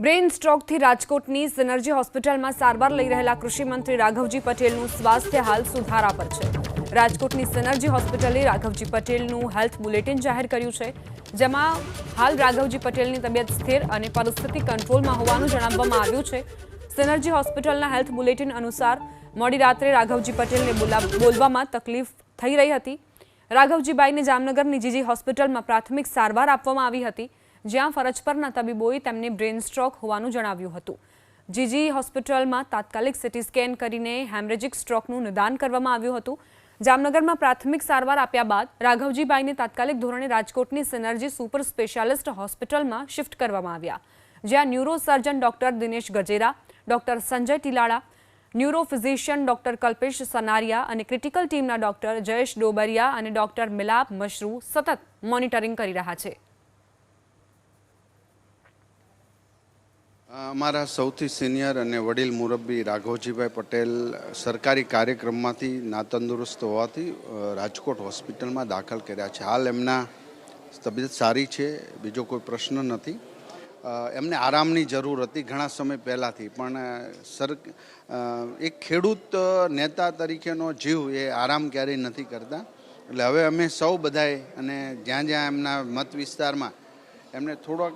Brain સ્ટ્રોકથી રાજકોટની synergy હોસ્પિટલમાં સારવાર લઈ રહેલા કૃષિમંત્રી રાઘવજી પટેલનું સ્વાસ્થ્ય હાલ સુધારા પર છે. રાજકોટની સિનર્જી હોસ્પિટલે રાઘવજી પટેલનું હેલ્થ બુલેટિન જાહેર કર્યું છે, જેમાં હાલ રાઘવજી પટેલની તબિયત સ્થિર અને પરિસ્થિતિ કંટ્રોલમાં હોવાનું જણાવવામાં આવ્યું છે. સિનર્જી હોસ્પિટલના હેલ્થ બુલેટિન અનુસાર મોડી રાત્રે રાઘવજી પટેલને બોલા- બોલવામાં તકલીફ થઈ રહી હતી. રાઘવજીબાઈને જામનગરની જીજી હોસ્પિટલમાં પ્રાથમિક સારવાર આપવામાં આવી હતી. જ્યાં ફરજ પરના તબીબોએ તેમને બ્રેઇન સ્ટ્રોક હોવાનું જણાવ્યું હતું. જીજી હોસ્પિટલમાં તાત્કાલિક સિટી સ્કેન કરીને હેમરેજિક સ્ટ્રોકનું નિદાન કરવામાં આવ્યું હતું. જામનગરમાં પ્રાથમિક સારવાર આપ્યા બાદ રાઘવજીભાઈને તાત્કાલિક ધોરણે રાજકોટની સિનર્જી સુપર સ્પેશિયાલિસ્ટ હોસ્પિટલમાં શિફ્ટ કરવામાં આવ્યા. જ્યાં neuro surgeon doctor Dinesh Gajera, doctor Sanjay Tilala neurophysician doctor Kalpesh Sanariya અને ક્રિટિકલ ટીમના ડોક્ટર જયેશ ડોબરિયા અને ડોક્ટર મિલાપ મશરૂ સતત મોનિટરિંગ કરી રહ્યા છે. અમારા સૌથી સિનિયર અને વડીલ મુરબ્બી રાઘવજીભાઈ પટેલ સરકારી કાર્યક્રમમાંથી નાતંદુરસ્ત હોવાથી રાજકોટ હોસ્પિટલમાં દાખલ કર્યા છે. હાલ એમના તબિયત સારી છે, બીજો કોઈ પ્રશ્ન નથી. એમને આરામની જરૂર હતી ઘણા સમય પહેલાંથી, પણ સર એક ખેડૂત નેતા તરીકેનો જીવ એ આરામ ક્યારેય નથી કરતા. એટલે હવે અમે સૌ બધાએ અને જ્યાં જ્યાં એમના મત વિસ્તારમાં એમને થોડોક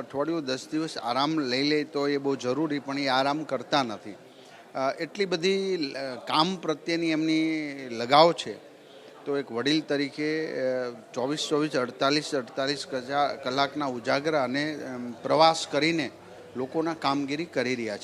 અઠવાડિયું, દસ દિવસ આરામ લઈ લે તો એ બહુ જરૂરી, પણ એ આરામ કરતા નથી. એટલી બધી કામ પ્રત્યેની એમની લગાવ છે. તો એક વડીલ તરીકે ચોવીસ ચોવીસ, અડતાલીસ અડતાલીસ કલાકના ઉજાગરા અને પ્રવાસ કરીને લોકોના કામગીરી કરી રહ્યા છે